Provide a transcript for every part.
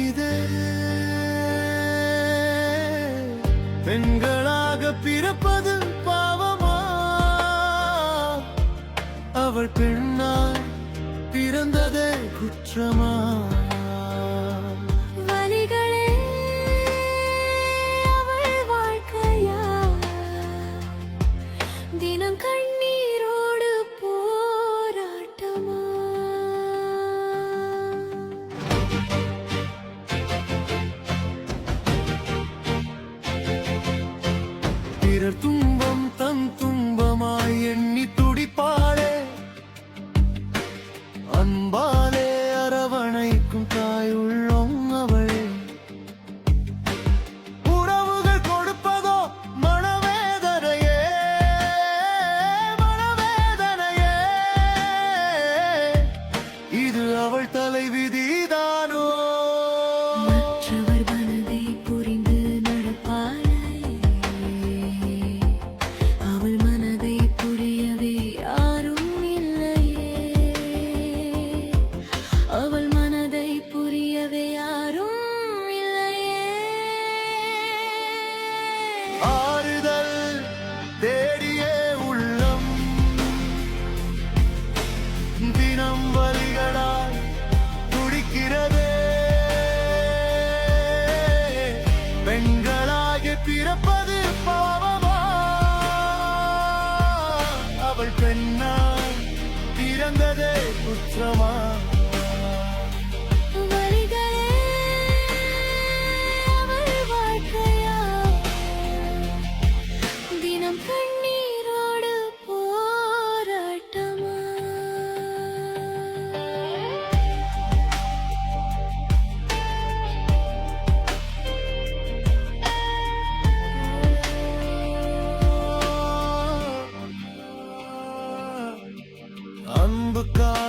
துடிக்குதே பெண்களாக பிறப்பது பாவமா? அவள் பெண்ணாய் பிறந்ததே குற்றமா? பிறர் துன்பம் தன் துன்பமாய் எண்ணி துடிப்பாளே. அன்பாலே அரவணைக்கும் தாய் குற்றமா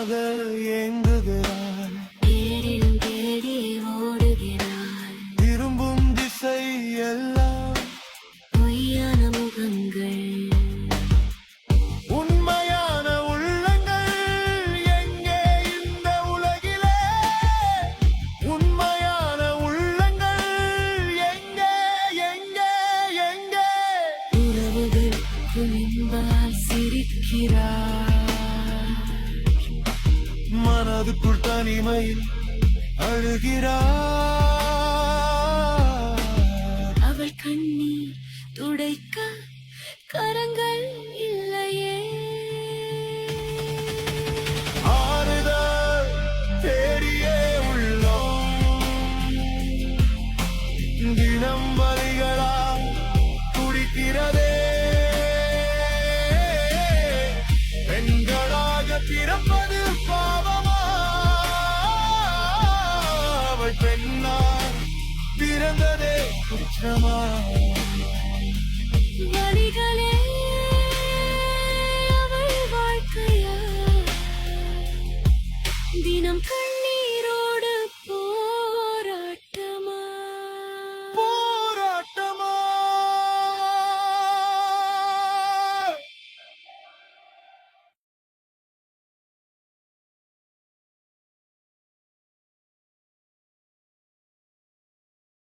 அன்புக்காக ஏங்குகிறாள் தேரில் தேடி ஓடுகிறாள் திரும்பும் திசை எல்லாம் பொய்யான முகங்கள். உண்மையான உள்ளங்கள் எங்கே இந்த உலகிலே? உண்மையான உள்ளங்கள் எங்கே எங்கே எங்கே? உறவுகள் சிரிக்கிறார். மனதுக்குள் தனிமையில் அழுகிறார். அவள் கண்ணீர் துடைக்க கரங்கள் இல்லையே. ஆறுதல் தேடியே உள்ளோம். தினம் வலிகளால் துடிக்கிறதே பெண்களாக பிறப்பது the day, come on.